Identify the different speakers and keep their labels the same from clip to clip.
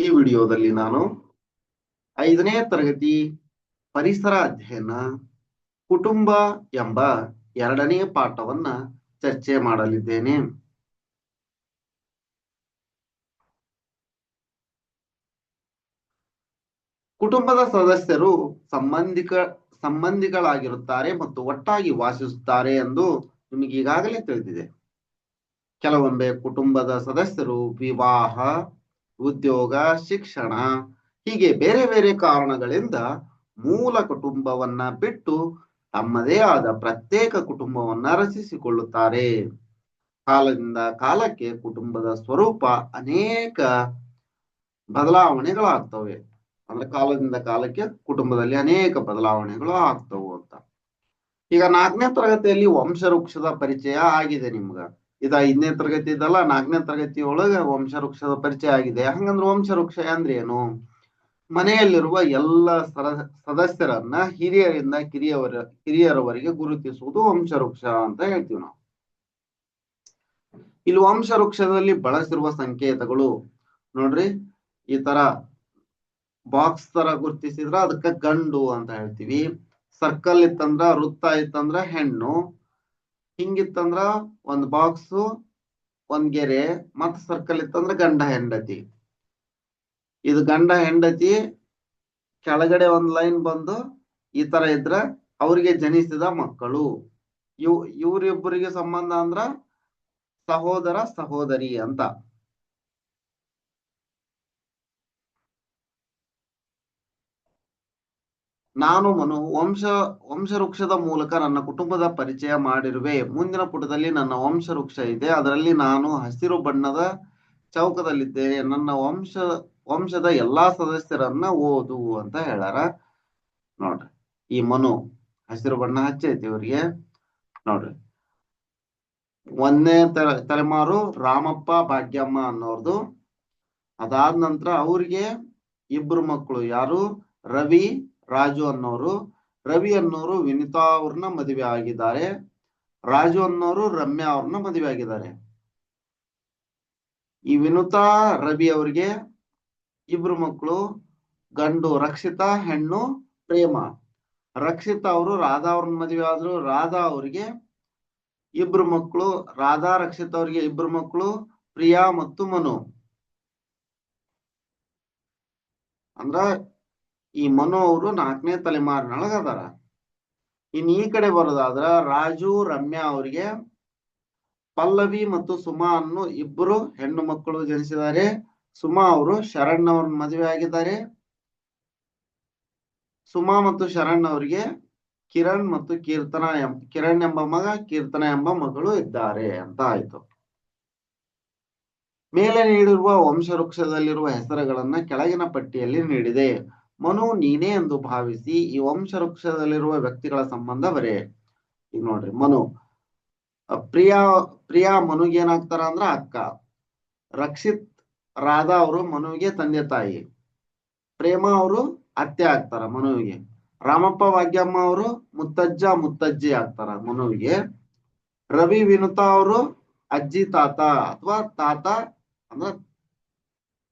Speaker 1: ಈ ವಿಡಿಯೋದಲ್ಲಿ ನಾನು ಐದನೇ ತರಗತಿ ಪರಿಸರ ಅಧ್ಯಯನ ಕುಟುಂಬ ಎಂಬ ಎರಡನೇ ಪಾಠವನ್ನ ಚರ್ಚೆ ಮಾಡಲಿದ್ದೇನೆ. ಕುಟುಂಬದ ಸದಸ್ಯರು ಸಂಬಂಧಿಕ, ಸಂಬಂಧಿಗಳಾಗಿರುತ್ತಾರೆ ಮತ್ತು ಒಟ್ಟಾಗಿ ವಾಸಿಸುತ್ತಾರೆ ಎಂದು ನಿಮಗೆ ಈಗಾಗಲೇ ತಿಳಿದಿದೆ. ಕೆಲವೊಮ್ಮೆ ಕುಟುಂಬದ ಸದಸ್ಯರು ವಿವಾಹ ಉದ್ಯೋಗ, ಶಿಕ್ಷಣ ಹೀಗೆ ಬೇರೆ ಬೇರೆ ಕಾರಣಗಳಿಂದ ಮೂಲ ಕುಟುಂಬವನ್ನ ಬಿಟ್ಟು ತಮ್ಮದೇ ಆದ ಪ್ರತ್ಯೇಕ ಕುಟುಂಬವನ್ನ ರಚಿಸಿಕೊಳ್ಳುತ್ತಾರೆ. ಕಾಲದಿಂದ ಕಾಲಕ್ಕೆ ಕುಟುಂಬದ ಸ್ವರೂಪ ಅನೇಕ ಬದಲಾವಣೆಗಳಾಗ್ತವೆ. ಅಂದ್ರೆ ಕಾಲದಿಂದ ಕಾಲಕ್ಕೆ ಕುಟುಂಬದಲ್ಲಿ ಅನೇಕ ಬದಲಾವಣೆಗಳು ಆಗ್ತವು ಅಂತ. ಈಗ ನಾಲ್ಕನೇ ತರಗತಿಯಲ್ಲಿ ವಂಶವೃಕ್ಷದ ಪರಿಚಯ ಆಗಿದೆ ನಿಮ್ಗ. ಇದ ಐದನೇ ತರಗತಿ ಇದ್ದಲ್ಲ ನಾಲ್ಕನೇ ತರಗತಿ ಒಳಗ ವಂಶವೃಕ್ಷದ ಪರಿಚಯ ಆಗಿದೆ. ಹಂಗಂದ್ರೆ ವಂಶವೃಕ್ಷ ಅಂದ್ರೆ ಏನು? ಮನೆಯಲ್ಲಿರುವ ಎಲ್ಲ ಸದಸ್ಯರನ್ನ ಹಿರಿಯರಿಂದ ಕಿರಿಯವರ ಕಿರಿಯರವರೆಗೆ ಗುರುತಿಸುವುದು ವಂಶವೃಕ್ಷ ಅಂತ ಹೇಳ್ತೀವಿ ನಾವು. ಇಲ್ಲಿ ವಂಶವೃಕ್ಷದಲ್ಲಿ ಬಳಸಿರುವ ಸಂಕೇತಗಳು ನೋಡ್ರಿ, ಈ ತರ ಬಾಕ್ಸ್ ತರ ಗುರುತಿಸಿದ್ರ ಅದಕ್ಕ ಗಂಡು ಅಂತ ಹೇಳ್ತೀವಿ. ಸರ್ಕಲ್ ಇತ್ತಂದ್ರ, ವೃತ್ತ ಇತ್ತಂದ್ರ ಹೆಣ್ಣು. ಹಿಂಗಿತ್ತಂದ್ರ ಒಂದ್ ಬಾಕ್ಸ್ ಒಂದ್ ಗೆರೆ ಮತ್ ಸರ್ಕಲ್ ಇತ್ತಂದ್ರ ಗಂಡ ಹೆಂಡತಿ. ಇದು ಗಂಡ ಹೆಂಡತಿ ಕೆಳಗಡೆ ಒಂದ್ ಲೈನ್ ಬಂದು ಈ ತರ ಇದ್ರ ಅವ್ರಿಗೆ ಜನಿಸಿದ ಮಕ್ಕಳು. ಇವ್ ಇವ್ರಿಬ್ಬರಿಗೆ ಸಂಬಂಧ ಅಂದ್ರ ಸಹೋದರ, ಸಹೋದರಿ ಅಂತ. ನಾನು ಮನು ವಂಶ, ವಂಶವೃಕ್ಷದ ಮೂಲಕ ನನ್ನ ಕುಟುಂಬದ ಪರಿಚಯ ಮಾಡಿರುವೆ. ಮುಂದಿನ ಪುಟದಲ್ಲಿ ನನ್ನ ವಂಶವೃಕ್ಷ ಇದೆ. ಅದರಲ್ಲಿ ನಾನು ಹಸಿರು ಬಣ್ಣದ ಚೌಕದಲ್ಲಿದ್ದೇನೆ. ನನ್ನ ವಂಶ, ವಂಶದ ಎಲ್ಲಾ ಸದಸ್ಯರನ್ನ ಓದು ಅಂತ ಹೇಳಾರ ನೋಡ್ರಿ, ಈ ಮನು ಹಸಿರು ಬಣ್ಣ ಹಚ್ಚೈತಿ ಇವರಿಗೆ. ನೋಡ್ರಿ. ಒಂದನೇ ತಲೆ ತಲೆಮಾರು ರಾಮಪ್ಪ ಭಾಗ್ಯಮ್ಮ ಅನ್ನೋರ್ದು. ಅದಾದ ನಂತರ ಅವ್ರಿಗೆ ಇಬ್ರು ಮಕ್ಕಳು ಯಾರು? ರವಿ ರಾಜು ಅನ್ನೋರು, ರವಿ ಅನ್ನೋರು ವಿನಿತಾ ಅವ್ರನ್ನ ಮದುವೆ ಆಗಿದ್ದಾರೆ. ರಾಜು ಅನ್ನೋರು ರಮ್ಯಾ ಅವ್ರನ್ನ ಮದುವೆ ಆಗಿದ್ದಾರೆ. ಈ ವಿನುತಾ, ರವಿ ಅವ್ರಿಗೆ ಇಬ್ರು ಮಕ್ಕಳು ಗಂಡು ರಕ್ಷಿತಾ, ಹೆಣ್ಣು ಪ್ರೇಮ. ರಕ್ಷಿತಾ ಅವರು ರಾಧಾ ಅವ್ರನ್ನ ಮದುವೆ ಆದ್ರು, ರಾಧಾ ಅವ್ರಿಗೆ ಇಬ್ರು ಮಕ್ಕಳು ರಾಧಾ, ರಕ್ಷಿತಾ ಅವ್ರಿಗೆ ಇಬ್ರು ಮಕ್ಕಳು ಪ್ರಿಯಾ ಮತ್ತು ಮನು. ಅಂದ್ರ ಈ ಮನು ಅವರು ನಾಲ್ಕನೇ ತಲೆಮಾರಿನೊಳಗ ಅದಾರ ಇನ್ ಈ ಕಡೆ ಬರೋದಾದ್ರ ರಾಜು, ರಮ್ಯಾ ಅವರಿಗೆ ಪಲ್ಲವಿ ಮತ್ತು ಸುಮಾ ಅನ್ನು ಇಬ್ಬರು ಹೆಣ್ಣು ಮಕ್ಕಳು ಜನಿಸಿದ್ದಾರೆ. ಸುಮಾ ಅವರು ಶರಣ್ ಅವ್ರನ್ನ ಮದುವೆ ಆಗಿದ್ದಾರೆ. ಸುಮಾ ಮತ್ತು ಶರಣ್ ಅವರಿಗೆ ಕಿರಣ್ ಮತ್ತು ಕೀರ್ತನ ಎಂ, ಕಿರಣ್ ಎಂಬ ಮಗ, ಕೀರ್ತನ ಎಂಬ ಮಗಳು ಇದ್ದಾರೆ ಅಂತ ಆಯ್ತು. ಮೇಲೆ ನೀಡಿರುವ ವಂಶವೃಕ್ಷದಲ್ಲಿರುವ ಹೆಸರುಗಳನ್ನ ಕೆಳಗಿನ ಪಟ್ಟಿಯಲ್ಲಿ ನೀಡಿದೆ. ಮನು ನೀನೇ ಎಂದು ಭಾವಿಸಿ ಈ ವಂಶವೃಕ್ಷದಲ್ಲಿರುವ ವ್ಯಕ್ತಿಗಳ ಸಂಬಂಧ ಬರೆ. ಈಗ ನೋಡ್ರಿ, ಮನು. ಪ್ರಿಯಾ ಪ್ರಿಯಾ ಮನುಗೆ ಏನಾಗ್ತಾರ ಅಂದ್ರ ಅಕ್ಕ. ರಕ್ಷಿತ್, ರಾಧಾ ಅವರು ಮನುವಿಗೆ ತಂದೆ ತಾಯಿ. ಪ್ರೇಮ ಅವರು ಅತ್ತೆ ಆಗ್ತಾರ ಮನುವಿಗೆ. ರಾಮಪ್ಪ ವಾಗ್ಯಮ್ಮ ಅವರು ಮುತ್ತಜ್ಜ, ಮುತ್ತಜ್ಜಿ ಆಗ್ತಾರ ಮನುವಿಗೆ. ರವಿ, ವಿನುತಾ ಅವರು ಅಜ್ಜಿ, ತಾತ. ಅಥವಾ ತಾತ ಅಂದ್ರ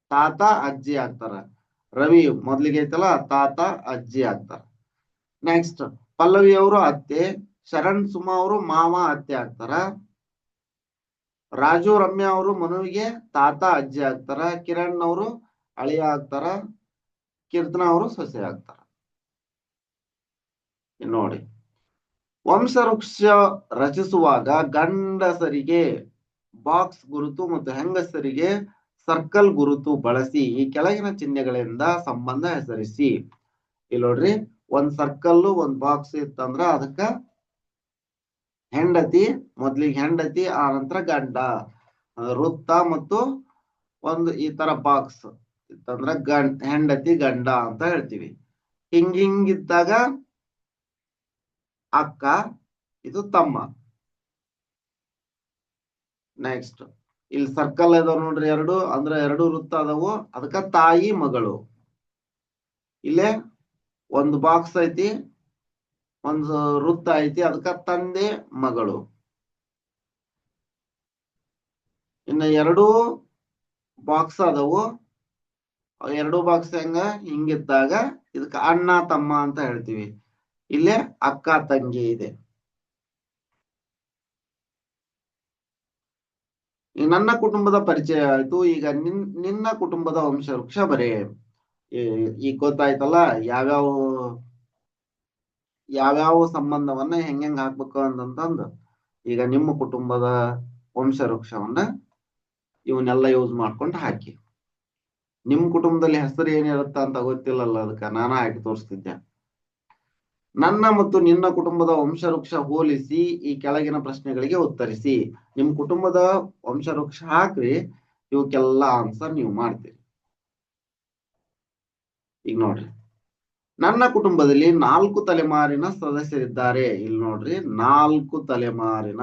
Speaker 1: ತಾತ, ಅಜ್ಜಿ ಆಗ್ತಾರ. ರವಿ ಮೊದ್ಲಿಗೆ ಐತಲ್ಲ, ತಾತ, ಅಜ್ಜಿ ಆಗ್ತಾರ ನೆಕ್ಸ್ಟ್ ಪಲ್ಲವಿ ಅವರು ಅತ್ತೆ, ಶರಣ್ ಸುಮಾ ಅವರು ಮಾವ, ಅತ್ತೆ ಆಗ್ತಾರ. ರಾಜು ರಮ್ಯಾ ಅವರು ಮನುವಿಗೆ, ತಾತ, ಅಜ್ಜಿ ಆಗ್ತಾರ. ಕಿರಣ್ ಅವರು ಅಳಿಯ ಆಗ್ತಾರ. ಕೀರ್ತನ ಅವರು ಸೊಸೆ ಆಗ್ತಾರ. ನೋಡಿ. ವಂಶವೃಕ್ಷ ರಚಿಸುವಾಗ ಗಂಡಸರಿಗೆ ಬಾಕ್ಸ್ ಗುರುತು ಮತ್ತು ಹೆಂಗಸರಿಗೆ ಸರ್ಕಲ್ ಗುರುತು ಬಳಸಿ ಈ ಕೆಳಗಿನ ಚಿಹ್ನೆಗಳಿಂದ ಸಂಬಂಧ ಹೆಸರಿಸಿ. ಇಲ್ಲಿ ನೋಡ್ರಿ, ಒಂದ್ ಸರ್ಕಲ್ ಒಂದ್ ಬಾಕ್ಸ್ ಇತ್ತಂದ್ರ ಅದಕ್ಕ ಹೆಂಡತಿ, ಮೊದ್ಲಿಗೆ ಹೆಂಡತಿ, ಆ ನಂತರ ಗಂಡ ವೃತ್ತ ಮತ್ತು ಒಂದು ಈ ತರ ಬಾಕ್ಸ್ ಇತ್ತಂದ್ರ ಗಂಡ, ಹೆಂಡತಿ, ಗಂಡ ಅಂತ ಹೇಳ್ತೀವಿ. ಹಿಂಗ್ ಇದ್ದಾಗ ಅಕ್ಕ, ಇದು ತಮ್ಮ. ನೆಕ್ಸ್ಟ್ ಇಲ್ಲಿ ಸರ್ಕಲ್ ಇದಾವ ನೋಡ್ರಿ ಎರಡು, ಅಂದ್ರ ಎರಡು ವೃತ್ತ ಅದಾವು. ಅದಕ್ಕ ತಾಯಿ, ಮಗಳು. ಇಲ್ಲೇ ಒಂದು ಬಾಕ್ಸ್ ಐತಿ, ಒಂದು ವೃತ್ತ ಐತಿ, ಅದಕ್ಕ ತಂದೆ, ಮಗಳು. ಇನ್ನ ಎರಡು ಬಾಕ್ಸ್ ಅದಾವು. ಎರಡು ಬಾಕ್ಸ್ ಹೆಂಗ? ಹಿಂಗಿದ್ದಾಗ ಇದಕ್ಕ ಅಣ್ಣ, ತಮ್ಮ ಅಂತ ಹೇಳ್ತೀವಿ. ಇಲ್ಲೇ ಅಕ್ಕ, ತಂಗಿ ಇದೆ. ಈ ನನ್ನ ಕುಟುಂಬದ ಪರಿಚಯ ಆಯ್ತು. ಈಗ ನಿನ್, ನಿನ್ನ ಕುಟುಂಬದ ವಂಶವೃಕ್ಷ ಬರೇ. ಈ- ಈಗ ಗೊತ್ತಾಯ್ತಲ್ಲ ಯಾವ್ಯಾವ ಯಾವ್ಯಾವ ಸಂಬಂಧವನ್ನ ಹೆಂಗ್ ಹೆಂಗ್ ಹಾಕ್ಬೇಕು ಅಂತಂತಂದು. ಈಗ ನಿಮ್ಮ ಕುಟುಂಬದ ವಂಶವೃಕ್ಷವನ್ನ ಇವನ್ನೆಲ್ಲ ಯೂಸ್ ಮಾಡ್ಕೊಂಡು ಹಾಕಿ. ನಿಮ್ ಕುಟುಂಬದಲ್ಲಿ ಹೆಸರು ಏನಿರುತ್ತ ಅಂತ ಗೊತ್ತಿಲ್ಲಲ್ಲ, ಅದಕ್ಕ ನಾನು ಹಾಕಿ ತೋರಿಸ್ತಿದ್ದೆ. ನನ್ನ ಮತ್ತು ನಿನ್ನ ಕುಟುಂಬದ ವಂಶವೃಕ್ಷ ಹೋಲಿಸಿ ಈ ಕೆಳಗಿನ ಪ್ರಶ್ನೆಗಳಿಗೆ ಉತ್ತರಿಸಿ. ನಿಮ್ ಕುಟುಂಬದ ವಂಶವೃಕ್ಷ ಹಾಕ್ರಿ, ಇವಕ್ಕೆಲ್ಲ ಆನ್ಸರ್ ನೀವು ಮಾಡ್ತೀರಿ. ಈಗ ನೋಡ್ರಿ. ನನ್ನ ಕುಟುಂಬದಲ್ಲಿ ನಾಲ್ಕು ತಲೆಮಾರಿನ ಸದಸ್ಯರಿದ್ದಾರೆ. ಇಲ್ಲಿ ನೋಡ್ರಿ, ನಾಲ್ಕು ತಲೆಮಾರಿನ.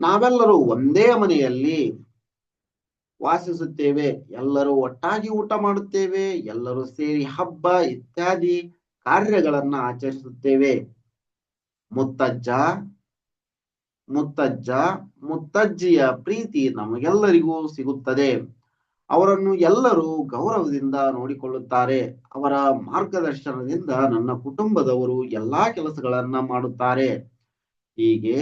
Speaker 1: ನಾವೆಲ್ಲರೂ ಒಂದೇ ಮನೆಯಲ್ಲಿ ವಾಸಿಸುತ್ತೇವೆ. ಎಲ್ಲರೂ ಒಟ್ಟಾಗಿ ಊಟ ಮಾಡುತ್ತೇವೆ. ಎಲ್ಲರೂ ಸೇರಿ ಹಬ್ಬ ಇತ್ಯಾದಿ ಕಾರ್ಯಗಳನ್ನ ಆಚರಿಸುತ್ತೇವೆ. ಮುತ್ತಜ್ಜ ಮುತ್ತಜ್ಜ, ಮುತ್ತಜ್ಜಿಯ ಪ್ರೀತಿ ನಮಗೆಲ್ಲರಿಗೂ ಸಿಗುತ್ತದೆ. ಅವರನ್ನು ಎಲ್ಲರೂ ಗೌರವದಿಂದ ನೋಡಿಕೊಳ್ಳುತ್ತಾರೆ. ಅವರ ಮಾರ್ಗದರ್ಶನದಿಂದ ನನ್ನ ಕುಟುಂಬದವರು ಎಲ್ಲಾ ಕೆಲಸಗಳನ್ನ ಮಾಡುತ್ತಾರೆ. ಹೀಗೆ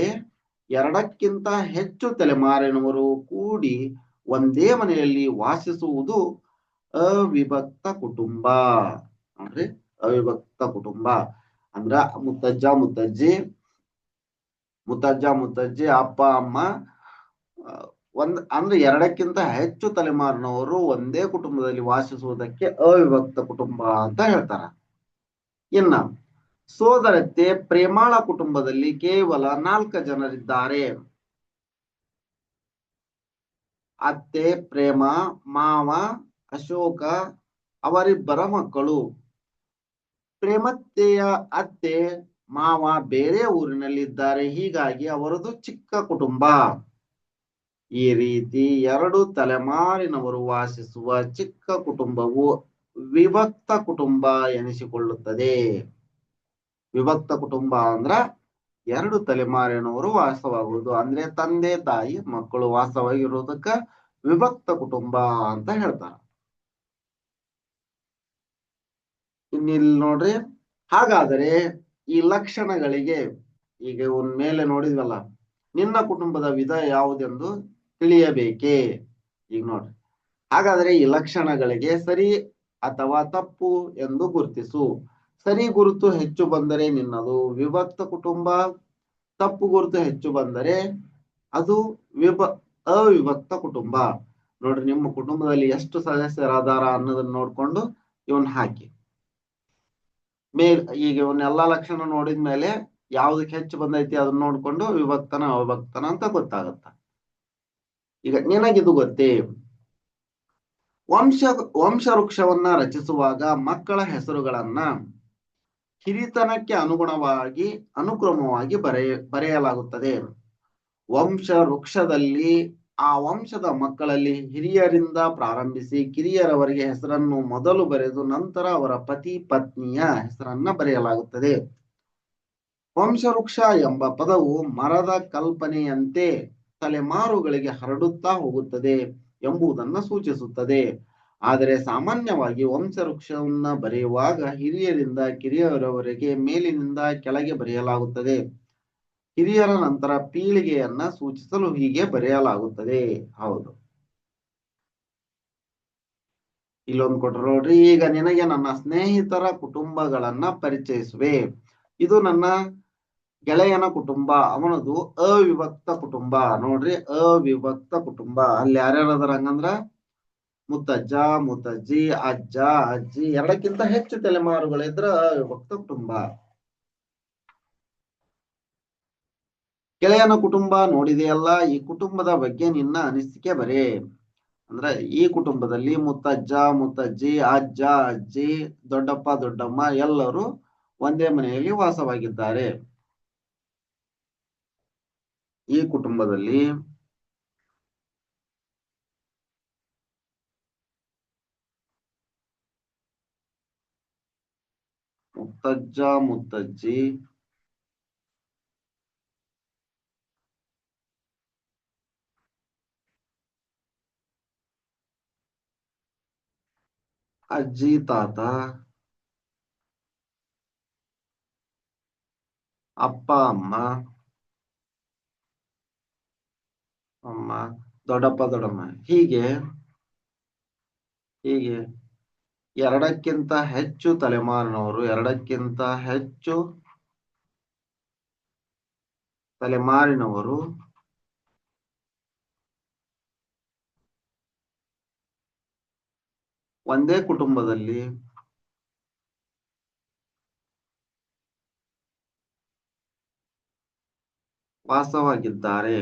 Speaker 1: ಎರಡಕ್ಕಿಂತ ಹೆಚ್ಚು ತಲೆಮಾರಿನವರು ಕೂಡಿ ಒಂದೇ ಮನೆಯಲ್ಲಿ ವಾಸಿಸುವುದು ಅವಿಭಕ್ತ ಕುಟುಂಬ. ನೋಡ್ರಿ. ಅವಿಭಕ್ತ ಕುಟುಂಬ ಅಂದ್ರ ಮುತ್ತಜ್ಜ, ಮುತ್ತಜ್ಜಿ ಮುತ್ತಜ್ಜ, ಮುತ್ತಜ್ಜಿ, ಅಪ್ಪ, ಅಮ್ಮ ಒಂದ್, ಅಂದ್ರೆ ಎರಡಕ್ಕಿಂತ ಹೆಚ್ಚು ತಲೆಮಾರಿನವರು ಒಂದೇ ಕುಟುಂಬದಲ್ಲಿ ವಾಸಿಸುವುದಕ್ಕೆ ಅವಿಭಕ್ತ ಕುಟುಂಬ ಅಂತ ಹೇಳ್ತಾರ. ಇನ್ನ ಸೋದರತ್ತೆ ಪ್ರೇಮಾಳ ಕುಟುಂಬದಲ್ಲಿ ಕೇವಲ ನಾಲ್ಕು ಜನರಿದ್ದಾರೆ. ಅತ್ತೆ, ಪ್ರೇಮ, ಮಾವ, ಅಶೋಕ, ಅವರಿಬ್ಬರ ಮಕ್ಕಳು. ಪ್ರೇಮತ್ತೆಯ ಅತ್ತೆ ಮಾವ ಬೇರೆ ಊರಿನಲ್ಲಿದ್ದಾರೆ. ಹೀಗಾಗಿ ಅವರದು ಚಿಕ್ಕ ಕುಟುಂಬ. ಈ ರೀತಿ ಎರಡು ತಲೆಮಾರಿನವರು ವಾಸಿಸುವ ಚಿಕ್ಕ ಕುಟುಂಬವು ವಿಭಕ್ತ ಕುಟುಂಬ ಎನಿಸಿಕೊಳ್ಳುತ್ತದೆ. ವಿಭಕ್ತ ಕುಟುಂಬ ಅಂದ್ರ ಎರಡು ತಲೆಮಾರಿನವರು ವಾಸವಾಗುವುದು. ಅಂದ್ರೆ ತಂದೆ, ತಾಯಿ, ಮಕ್ಕಳು ವಾಸವಾಗಿರುವುದಕ್ಕ ವಿಭಕ್ತ ಕುಟುಂಬ ಅಂತ ಹೇಳ್ತಾರ. ಇನ್ನಿಲ್ ನೋಡ್ರಿ. ಹಾಗಾದರೆ ಈ ಲಕ್ಷಣಗಳಿಗೆ ಈಗ ಒಂದ್ ಮೇಲೆ ನೋಡಿದ್ವಲ್ಲ, ನಿನ್ನ ಕುಟುಂಬದ ವಿಧ ಯಾವುದೆಂದು ತಿಳಿಯಬೇಕೇ? ಈಗ ನೋಡ್ರಿ. ಹಾಗಾದ್ರೆ ಈ ಲಕ್ಷಣಗಳಿಗೆ ಸರಿ ಅಥವಾ ತಪ್ಪು ಎಂದು ಗುರುತಿಸು. ಸರಿ ಗುರುತು ಹೆಚ್ಚು ಬಂದರೆ ನಿನ್ನದು ವಿಭಕ್ತ ಕುಟುಂಬ, ತಪ್ಪು ಗುರುತು ಹೆಚ್ಚು ಬಂದರೆ ಅದು ವಿಭ, ಅವಿಭಕ್ತ ಕುಟುಂಬ. ನೋಡ್ರಿ, ನಿಮ್ಮ ಕುಟುಂಬದಲ್ಲಿ ಎಷ್ಟು ಸದಸ್ಯರಾದಾರ ಅನ್ನೋದನ್ನ ನೋಡ್ಕೊಂಡು ಇವನ್ ಹಾಕಿ. ಮೇಲ್, ಈಗ ಇವನ್ನೆಲ್ಲ ಲಕ್ಷಣ ನೋಡಿದ ಮೇಲೆ ಯಾವ್ದಕ್ಕೆ ಹೆಚ್ಚು ಬಂದೈತಿ ಅದನ್ನ ನೋಡ್ಕೊಂಡು ವಿಭಕ್ತನ ಅವಿಭಕ್ತನ ಅಂತ ಗೊತ್ತಾಗತ್ತ. ಈಗ ನಿನಗಿದು ಗೊತ್ತೇ? ವಂಶ ವಂಶ ವೃಕ್ಷವನ್ನ ರಚಿಸುವಾಗ ಮಕ್ಕಳ ಹೆಸರುಗಳನ್ನ ಹಿರಿತನಕ್ಕೆ ಅನುಗುಣವಾಗಿ, ಅನುಕ್ರಮವಾಗಿ ಬರೆಯ, ಬರೆಯಲಾಗುತ್ತದೆ. ವಂಶ ವೃಕ್ಷದಲ್ಲಿ ಆ ವಂಶದ ಮಕ್ಕಳಲ್ಲಿ ಹಿರಿಯರಿಂದ ಪ್ರಾರಂಭಿಸಿ ಕಿರಿಯರವರಿಗೆ ಹೆಸರನ್ನು ಮೊದಲು ಬರೆದು ನಂತರ ಅವರ ಪತಿ ಪತ್ನಿಯ ಹೆಸರನ್ನ ಬರೆಯಲಾಗುತ್ತದೆ. ವಂಶವೃಕ್ಷ ಎಂಬ ಪದವು ಮರದ ಕಲ್ಪನೆಯಂತೆ ತಲೆಮಾರುಗಳಿಗೆ ಹರಡುತ್ತಾ ಹೋಗುತ್ತದೆ ಎಂಬುದನ್ನು ಸೂಚಿಸುತ್ತದೆ. ಆದರೆ ಸಾಮಾನ್ಯವಾಗಿ ವಂಶವೃಕ್ಷವನ್ನ ಬರೆಯುವಾಗ ಹಿರಿಯರಿಂದ ಕಿರಿಯರವರೆಗೆ ಮೇಲಿನಿಂದ ಕೆಳಗೆ ಬರೆಯಲಾಗುತ್ತದೆ. ಹಿರಿಯರ ನಂತರ ಪೀಳಿಗೆಯನ್ನ ಸೂಚಿಸಲು ಹೀಗೆ ಬರೆಯಲಾಗುತ್ತದೆ. ಹೌದು. ಇಲ್ಲೊಂದು ಕೊಟ್ಟರು ನೋಡ್ರಿ, ಈಗ ನಿನಗೆ ನನ್ನ ಸ್ನೇಹಿತರ ಕುಟುಂಬಗಳನ್ನ ಪರಿಚಯಿಸುವೆ. ಇದು ನನ್ನ ಗೆಳೆಯನ ಕುಟುಂಬ, ಅವನದು ಅವಿಭಕ್ತ ಕುಟುಂಬ. ನೋಡ್ರಿ, ಅವಿಭಕ್ತ ಕುಟುಂಬ. ಅಲ್ಲಿ ಯಾರ್ಯಾರು ಅದರ ಹಂಗಂದ್ರ? ಮುತ್ತಜ್ಜ, ಮುತ್ತಜ್ಜಿ, ಅಜ್ಜ, ಅಜ್ಜಿ, ಎರಡಕ್ಕಿಂತ ಹೆಚ್ಚು ತಲೆಮಾರುಗಳಿದ್ರ ಅವಿಭಕ್ತ ಕುಟುಂಬ. ಗೆಳೆಯನ ಕುಟುಂಬ ನೋಡಿದೆಯಲ್ಲ, ಈ ಕುಟುಂಬದ ಬಗ್ಗೆ ನಿನ್ನ ಅನಿಸಿಕೆ ಬರೇ. ಅಂದ್ರೆ ಈ ಕುಟುಂಬದಲ್ಲಿ ಮುತ್ತಜ್ಜ, ಮುತ್ತಜ್ಜಿ, ಅಜ್ಜ, ಅಜ್ಜಿ, ದೊಡ್ಡಪ್ಪ, ದೊಡ್ಡಮ್ಮ ಎಲ್ಲರೂ ಒಂದೇ ಮನೆಯಲ್ಲಿ ವಾಸವಾಗಿದ್ದಾರೆ. ಈ ಕುಟುಂಬದಲ್ಲಿ ಮುತ್ತಜ್ಜ, ಮುತ್ತಜ್ಜಿ ಅಜ್ಜಿ, ತಾತ, ಅಪ್ಪ, ಅಮ್ಮ ಅಮ್ಮ, ದೊಡ್ಡಪ್ಪ, ದೊಡ್ಡಮ್ಮ. ಹೀಗೆ ಹೀಗೆ ಎರಡಕ್ಕಿಂತ ಹೆಚ್ಚು ತಲೆಮಾರಿನವರು, ಎರಡಕ್ಕಿಂತ ಹೆಚ್ಚು ತಲೆಮಾರಿನವರು ಒಂದೇ ಕುಟುಂಬದಲ್ಲಿ ವಾಸವಾಗಿದ್ದಾರೆ.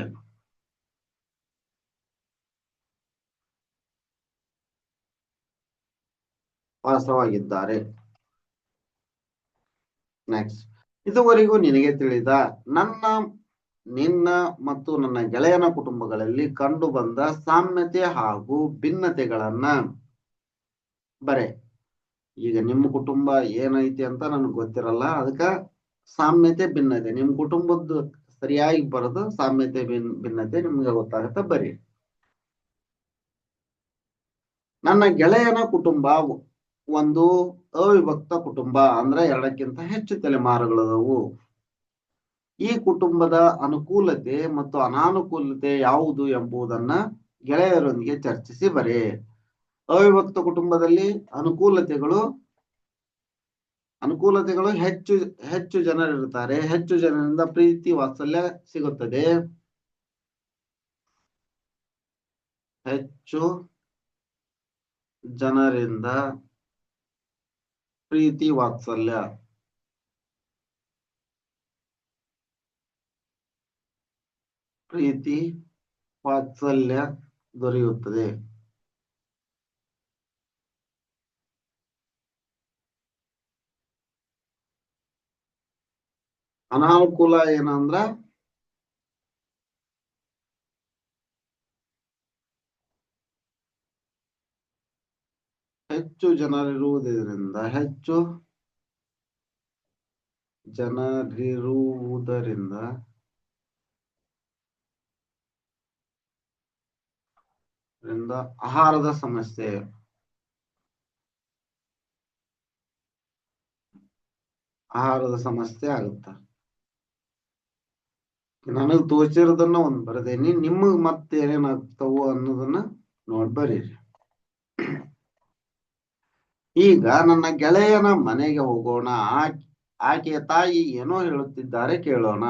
Speaker 1: ವಾಸವಾಗಿದ್ದಾರೆ. ನೆಕ್ಸ್ಟ್ ಇದುವರೆಗೂ ನಿನಗೆ ತಿಳಿದ ನನ್ನ, ನಿನ್ನ ಮತ್ತು ನನ್ನ ಗೆಳೆಯನ ಕುಟುಂಬಗಳಲ್ಲಿ ಕಂಡು ಬಂದ ಸಾಮ್ಯತೆ ಹಾಗೂ ಭಿನ್ನತೆಗಳನ್ನ ಬರೆ. ಈಗ ನಿಮ್ಮ ಕುಟುಂಬ ಏನೈತಿ ಅಂತ ನನಗೆ ಗೊತ್ತಿರಲ್ಲ, ಅದಕ್ಕ ಸಾಮ್ಯತೆ ಭಿನ್ನತೆ. ನಿಮ್ಮ ಕುಟುಂಬದ್ದು ಸರಿಯಾಗಿ ಬರೋದು ಸಾಮ್ಯತೆ ಭಿನ್, ಭಿನ್ನತೆ ನಿಮ್ಗೆ ಗೊತ್ತಾಗತ್ತ ಬರಿ. ನನ್ನ ಗೆಳೆಯನ ಕುಟುಂಬ ಒಂದು ಅವಿಭಕ್ತ ಕುಟುಂಬ ಅಂದ್ರೆ ಎರಡಕ್ಕಿಂತ ಹೆಚ್ಚು ತಲೆಮಾರುಗಳದವು. ಈ ಕುಟುಂಬದ ಅನುಕೂಲತೆ ಮತ್ತು ಅನಾನುಕೂಲತೆ ಯಾವುದು ಎಂಬುದನ್ನ ಗೆಳೆಯರೊಂದಿಗೆ ಚರ್ಚಿಸಿ ಬರೆ. ಅವಿಭಕ್ತ ಕುಟುಂಬದಲ್ಲಿ ಅನುಕೂಲತೆಗಳು ಅನುಕೂಲತೆಗಳು ಹೆಚ್ಚು ಹೆಚ್ಚು ಜನರಿರುತ್ತಾರೆ. ಹೆಚ್ಚು ಜನರಿಂದ ಪ್ರೀತಿ ವಾತ್ಸಲ್ಯ ಸಿಗುತ್ತದೆ. ಹೆಚ್ಚು ಜನರಿಂದ ಪ್ರೀತಿ ವಾತ್ಸಲ್ಯ. ಪ್ರೀತಿ ವಾತ್ಸಲ್ಯ ದೊರೆಯುತ್ತದೆ. ಅನಾನುಕೂಲ ಏನಂದ್ರ? ಹೆಚ್ಚು ಜನರಿರುವುದರಿಂದ ಹೆಚ್ಚು ಜನರಿರುವುದರಿಂದ ರಿಂದ ಆಹಾರದ ಸಮಸ್ಯೆ. ಆಹಾರದ ಸಮಸ್ಯೆ ಆಗುತ್ತ? ನನಗ್ ತೋಚಿರೋದನ್ನ ಒಂದ್ ಬರ್ದೇನಿ ನಿಮಗ್ ಮತ್ತೆ ಏನೇನಾಗ್ತಾವು ಅನ್ನೋದನ್ನ ನೋಡ್ ಬರೀರಿ. ಈಗ ನನ್ನ ಗೆಳೆಯನ ಮನೆಗೆ ಹೋಗೋಣ, ಆಕೆ, ಆಕೆಯ ತಾಯಿ ಏನೋ ಹೇಳುತ್ತಿದ್ದಾರೆ ಕೇಳೋಣ.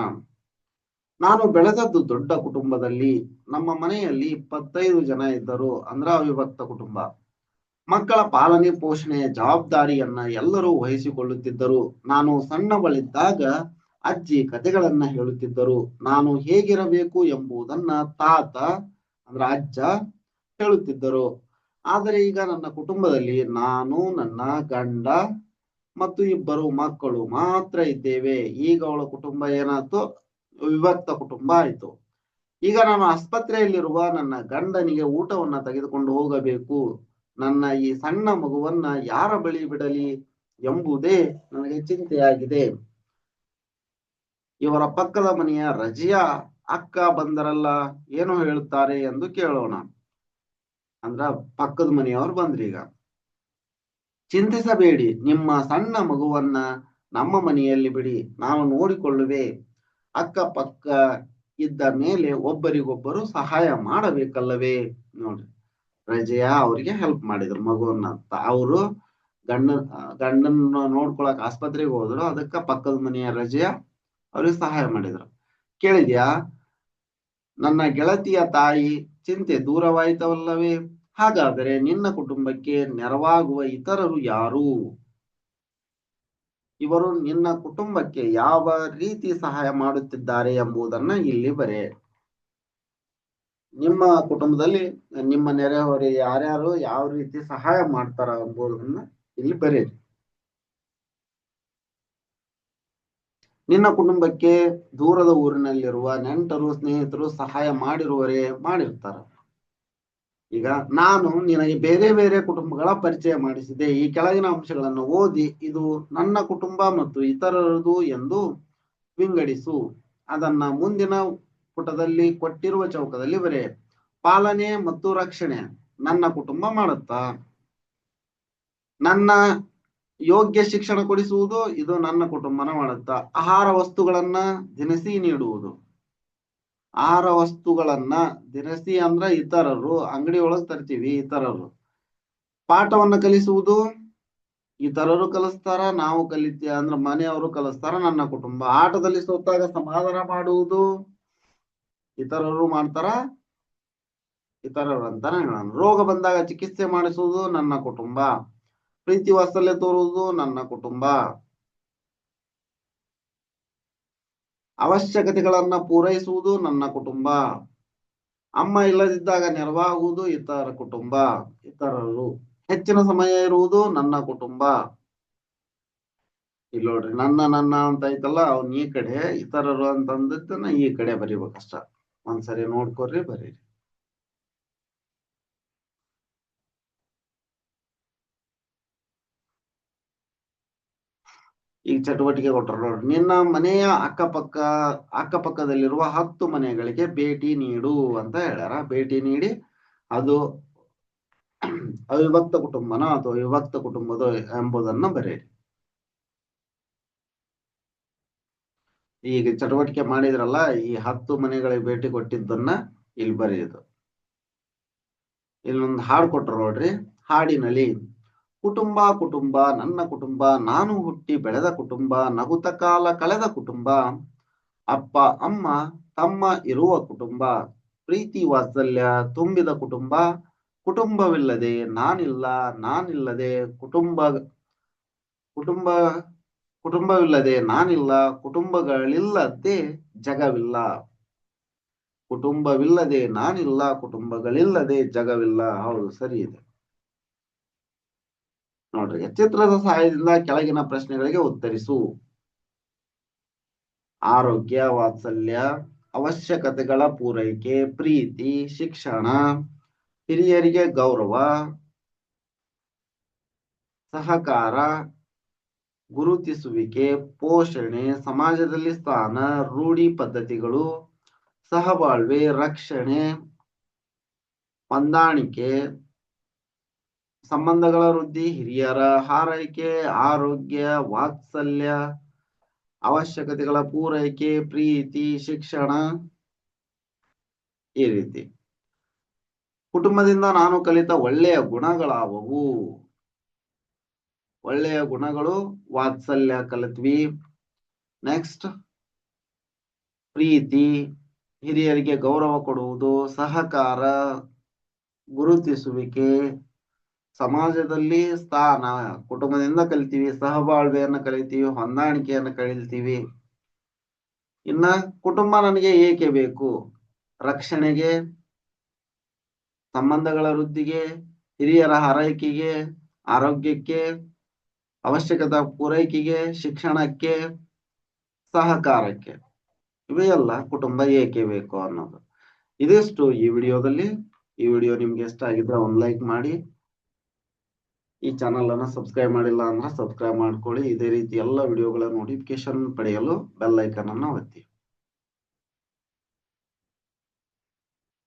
Speaker 1: ನಾನು ಬೆಳೆದದ್ದು ದೊಡ್ಡ ಕುಟುಂಬದಲ್ಲಿ, ನಮ್ಮ ಮನೆಯಲ್ಲಿ ಇಪ್ಪತ್ತೈದು ಜನ ಇದ್ದರು, ಅಂದ್ರ ಅವಿಭಕ್ತ ಕುಟುಂಬ. ಮಕ್ಕಳ ಪಾಲನೆ ಪೋಷಣೆಯ ಜವಾಬ್ದಾರಿಯನ್ನ ಎಲ್ಲರೂ ವಹಿಸಿಕೊಳ್ಳುತ್ತಿದ್ದರು. ನಾನು ಸಣ್ಣವಳಿದ್ದಾಗ ಅಜ್ಜಿ ಕಥೆಗಳನ್ನ ಹೇಳುತ್ತಿದ್ದರು. ನಾನು ಹೇಗಿರಬೇಕು ಎಂಬುದನ್ನ ತಾತ, ಅಂದ್ರ ಅಜ್ಜ, ಹೇಳುತ್ತಿದ್ದರು. ಆದರೆ ಈಗ ನನ್ನ ಕುಟುಂಬದಲ್ಲಿ ನಾನು, ನನ್ನ ಗಂಡ ಮತ್ತು ಇಬ್ಬರು ಮಕ್ಕಳು ಮಾತ್ರ ಇದ್ದೇವೆ. ಈಗ ಅವಳ ಕುಟುಂಬ ಏನಾಯ್ತು? ವಿಭಕ್ತ ಕುಟುಂಬ ಆಯ್ತು. ಈಗ ನಾನು ಆಸ್ಪತ್ರೆಯಲ್ಲಿರುವ ನನ್ನ ಗಂಡನಿಗೆ ಊಟವನ್ನ ತೆಗೆದುಕೊಂಡು ಹೋಗಬೇಕು. ನನ್ನ ಈ ಸಣ್ಣ ಮಗುವನ್ನ ಯಾರ ಬಳಿ ಬಿಡಲಿ ಎಂಬುದೇ ನನಗೆ ಚಿಂತೆಯಾಗಿದೆ. ಇವರ ಪಕ್ಕದ ಮನೆಯ ರಜಿಯಾ ಅಕ್ಕ ಬಂದರಲ್ಲ, ಏನು ಹೇಳುತ್ತಾರೆ ಎಂದು ಕೇಳೋಣ. ಅಂದ್ರ ಪಕ್ಕದ ಮನೆಯವರು ಬಂದ್ರಿ ಈಗ. ಚಿಂತಿಸಬೇಡಿ, ನಿಮ್ಮ ಸಣ್ಣ ಮಗುವನ್ನ ನಮ್ಮ ಮನೆಯಲ್ಲಿ ಬಿಡಿ, ನಾವು ನೋಡಿಕೊಳ್ಳುವೆ. ಅಕ್ಕ ಪಕ್ಕ ಇದ್ದ ಮೇಲೆ ಒಬ್ಬರಿಗೊಬ್ಬರು ಸಹಾಯ ಮಾಡಬೇಕಲ್ಲವೇ? ನೋಡ್ರಿ. ರಜೆಯ ಅವರಿಗೆ ಹೆಲ್ಪ್ ಮಾಡಿದ್ರು ಮಗುವನ್ನ. ಅವರು ಗಂಡ ಗಂಡನ ನೋಡ್ಕೊಳಕ್ ಆಸ್ಪತ್ರೆಗೆ ಹೋದ್ರು, ಅದಕ್ಕ ಪಕ್ಕದ ಮನೆಯ ರಜೆಯ ಅವ್ರಿಗೆ ಸಹಾಯ ಮಾಡಿದ್ರು. ಕೇಳಿದ್ಯಾ? ನನ್ನ ಗೆಳತಿಯ ತಾಯಿ ಚಿಂತೆ ದೂರವಾಯಿತವಲ್ಲವೇ ಹಾಗಾದರೆ ನಿನ್ನ ಕುಟುಂಬಕ್ಕೆ ನೆರವಾಗುವ ಇತರರು ಯಾರು? ಇವರು ನಿನ್ನ ಕುಟುಂಬಕ್ಕೆ ಯಾವ ರೀತಿ ಸಹಾಯ ಮಾಡುತ್ತಿದ್ದಾರೆ ಎಂಬುದನ್ನ ಇಲ್ಲಿ ಬರೆ. ನಿಮ್ಮ ಕುಟುಂಬದಲ್ಲಿ ನಿಮ್ಮ ನೆರೆಹೊರೆ ಯಾರ್ಯಾರು ಯಾವ ರೀತಿ ಸಹಾಯ ಮಾಡ್ತಾರ ಎಂಬುದನ್ನ ಇಲ್ಲಿ ಬರೀರಿ ನಿನ್ನ ಕುಟುಂಬಕ್ಕೆ ದೂರದ ಊರಿನಲ್ಲಿರುವ ನೆಂಟರು, ಸ್ನೇಹಿತರು ಸಹಾಯ ಮಾಡಿರುವರೇ ಮಾಡಿರ್ತಾರ ಈಗ ನಾನು ನಿನಗೆ ಬೇರೆ ಬೇರೆ ಕುಟುಂಬಗಳ ಪರಿಚಯ ಮಾಡಿಸಿದೆ. ಈ ಕೆಳಗಿನ ಅಂಶಗಳನ್ನು ಓದಿ, ಇದು ನನ್ನ ಕುಟುಂಬ ಮತ್ತು ಇತರರದು ಎಂದು ವಿಂಗಡಿಸು. ಅದನ್ನ ಮುಂದಿನ ಪುಟದಲ್ಲಿ ಕೊಟ್ಟಿರುವ ಚೌಕದಲ್ಲಿ ಬರೆ ಪಾಲನೆ ಮತ್ತು ರಕ್ಷಣೆ ನನ್ನ ಕುಟುಂಬ ಮಾಡುತ್ತಾ? ನನ್ನ ಯೋಗ್ಯ ಶಿಕ್ಷಣ ಕೊಡಿಸುವುದು ಇದು ನನ್ನ ಕುಟುಂಬನ ಮಾಡುತ್ತ. ಆಹಾರ ವಸ್ತುಗಳನ್ನ ದಿನಸಿ ನೀಡುವುದು. ಆಹಾರ ವಸ್ತುಗಳನ್ನ ದಿನಸಿ ಅಂದ್ರ ಇತರರು, ಅಂಗಡಿ ಒಳಗ್ ತರ್ತೀವಿ ಇತರರು. ಪಾಠವನ್ನ ಕಲಿಸುವುದು ಇತರರು ಕಲಿಸ್ತಾರ, ನಾವು ಕಲಿತೀವಿ ಅಂದ್ರ ಮನೆಯವರು ಕಲಿಸ್ತಾರ, ನನ್ನ ಕುಟುಂಬ. ಆಟದಲ್ಲಿ ಸೋತಾಗ ಸಮಾಧಾನ ಮಾಡುವುದು ಇತರರು ಮಾಡ್ತಾರ, ಇತರರು ಅಂತಾನೆ ಹೇಳೋಣ. ರೋಗ ಬಂದಾಗ ಚಿಕಿತ್ಸೆ ಮಾಡಿಸುವುದು ನನ್ನ ಕುಟುಂಬ. ಪ್ರೀತಿ ವಾತ್ಸಲ್ಯ ತೋರುವುದು ನನ್ನ ಕುಟುಂಬ. ಅವಶ್ಯಕತೆಗಳನ್ನ ಪೂರೈಸುವುದು ನನ್ನ ಕುಟುಂಬ. ಅಮ್ಮ ಇಲ್ಲದಿದ್ದಾಗ ನೆರವಾಗುವುದು ಇತರ ಕುಟುಂಬ, ಇತರರು. ಹೆಚ್ಚಿನ ಸಮಯ ಇರುವುದು ನನ್ನ ಕುಟುಂಬ. ಇಲ್ಲಿ ನೋಡ್ರಿ, ನನ್ನ ನನ್ನ ಅಂತ ಐತಲ್ಲ, ಅವ್ನ ಈ ಕಡೆ, ಇತರರು ಅಂತಂದಿದ್ದನ್ನ ಈ ಕಡೆ ಬರಿಬೇಕಷ್ಟ. ಒಂದ್ಸರಿ ನೋಡ್ಕೊರ್ರಿ ಬರೀರಿ. ಈಗ ಚಟುವಟಿಕೆ ಕೊಟ್ಟರು ನೋಡ್ರಿ ನಿನ್ನ ಮನೆಯ ಅಕ್ಕಪಕ್ಕ, ಅಕ್ಕಪಕ್ಕದಲ್ಲಿರುವ ಹತ್ತು ಮನೆಗಳಿಗೆ ಭೇಟಿ ನೀಡು ಅಂತ ಹೇಳ್ಯಾರ. ಭೇಟಿ ನೀಡಿ ಅದು ಅವಿಭಕ್ತ ಕುಟುಂಬನ ಅಥವಾ ವಿಭಕ್ತ ಕುಟುಂಬದ ಎಂಬುದನ್ನ ಬರೆಯಿರಿ. ಈಗ ಚಟುವಟಿಕೆ ಮಾಡಿದ್ರಲ್ಲ, ಈ ಹತ್ತು ಮನೆಗಳಿಗೆ ಭೇಟಿ ಕೊಟ್ಟಿದ್ದನ್ನ ಇಲ್ಲಿ ಬರೆಯುದು. ಇಲ್ಲೊಂದು ಹಾಡು ಕೊಟ್ರು ನೋಡ್ರಿ. ಹಾಡಿನಲ್ಲಿ ಕುಟುಂಬ ಕುಟುಂಬ, ನನ್ನ ಕುಟುಂಬ, ನಾನು ಹುಟ್ಟಿ ಬೆಳೆದ ಕುಟುಂಬ, ನಗುತ ಕಾಲ ಕಳೆದ ಕುಟುಂಬ, ಅಪ್ಪ, ಅಮ್ಮ, ತಮ್ಮ ಇರುವ ಕುಟುಂಬ, ಪ್ರೀತಿ, ವಾತ್ಸಲ್ಯ, ತುಂಬಿದ ಕುಟುಂಬ, ಕುಟುಂಬವಿಲ್ಲದೆ ನಾನಿಲ್ಲ, ನಾನಿಲ್ಲದೆ ಕುಟುಂಬ ಕುಟುಂಬ, ಕುಟುಂಬವಿಲ್ಲದೆ ನಾನಿಲ್ಲ, ಕುಟುಂಬಗಳಿಲ್ಲದೆ ಜಗವಿಲ್ಲ. ಕುಟುಂಬವಿಲ್ಲದೆ ನಾನಿಲ್ಲ, ಕುಟುಂಬಗಳಿಲ್ಲದೆ ಜಗವಿಲ್ಲ. ಹೌದು, ಸರಿ ಇದೆ. ನೋಡ್ರಿ ಚಿತ್ರದ ಸಹಾಯದಿಂದ ಕೆಳಗಿನ ಪ್ರಶ್ನೆಗಳಿಗೆ ಉತ್ತರಿಸು. ಆರೋಗ್ಯ, ವಾತ್ಸಲ್ಯ, ಅವಶ್ಯಕತೆಗಳ ಪೂರೈಕೆ, ಪ್ರೀತಿ, ಶಿಕ್ಷಣ, ಹಿರಿಯರಿಗೆ ಗೌರವ, ಸಹಕಾರ, ಗುರುತಿಸುವಿಕೆ, ಪೋಷಣೆ, ಸಮಾಜದಲ್ಲಿ ಸ್ಥಾನ, ರೂಢಿ ಪದ್ಧತಿಗಳು, ಸಹಬಾಳ್ವೆ, ರಕ್ಷಣೆ, ಹೊಂದಾಣಿಕೆ ಸಂಬಂಧಗಳ ವೃದ್ಧಿ, ಹಿರಿಯರ ಹಾರೈಕೆ, ಆರೋಗ್ಯ, ವಾತ್ಸಲ್ಯ, ಅವಶ್ಯಕತೆಗಳ ಪೂರೈಕೆ, ಪ್ರೀತಿ, ಶಿಕ್ಷಣ ಈ ರೀತಿ. ಕುಟುಂಬದಿಂದ ನಾನು ಕಲಿತ ಒಳ್ಳೆಯ ಗುಣಗಳಾವವು. ಒಳ್ಳೆಯ ಗುಣಗಳು, ವಾತ್ಸಲ್ಯ ಕಲಿತ್ವಿ. ನೆಕ್ಸ್ಟ್ ಪ್ರೀತಿ, ಹಿರಿಯರಿಗೆ ಗೌರವ ಕೊಡುವುದು, ಸಹಕಾರ, ಗುರುತಿಸುವಿಕೆ ಸಮಾಜದಲ್ಲಿ ಸ್ಥಾನ ಕುಟುಂಬದಿಂದ ಕಲಿತೀವಿ, ಸಹಬಾಳ್ವೆಯನ್ನ ಕಲಿತೀವಿ, ಹೊಂದಾಣಿಕೆಯನ್ನ ಕಲಿತೀವಿ. ಇನ್ನ ಕುಟುಂಬ ನನಗೆ ಏಕೆ ಬೇಕು? ರಕ್ಷಣೆಗೆ, ಸಂಬಂಧಗಳ ವೃದ್ಧಿಗೆ, ಹಿರಿಯರ ಹಾರೈಕೆಗೆ, ಆರೋಗ್ಯಕ್ಕೆ, ಅವಶ್ಯಕತೆ ಪೂರೈಕೆಗೆ, ಶಿಕ್ಷಣಕ್ಕೆ, ಸಹಕಾರಕ್ಕೆ. ಇವೆಲ್ಲ ಕುಟುಂಬ ಏಕೆ ಬೇಕು ಅನ್ನೋದು. ಇದಿಷ್ಟು ಈ ವಿಡಿಯೋದಲ್ಲಿ. ಈ ವಿಡಿಯೋ ನಿಮ್ಗೆ ಇಷ್ಟ ಆಗಿದ್ರೆ ಒಂದ್ ಲೈಕ್ ಮಾಡಿ. ಈ ಚಾನಲ್ ಅನ್ನ ಸಬ್ಸ್ಕ್ರೈಬ್ ಮಾಡಿಲ್ಲ ಅಂದ್ರೆ ಸಬ್ಸ್ಕ್ರೈಬ್ ಮಾಡ್ಕೊಳ್ಳಿ. ಇದೇ ರೀತಿ ಎಲ್ಲ ವಿಡಿಯೋಗಳ ನೋಟಿಫಿಕೇಶನ್ ಪಡೆಯಲು ಬೆಲ್ ಐಕನ್ ಅನ್ನ ಒತ್ತಿ.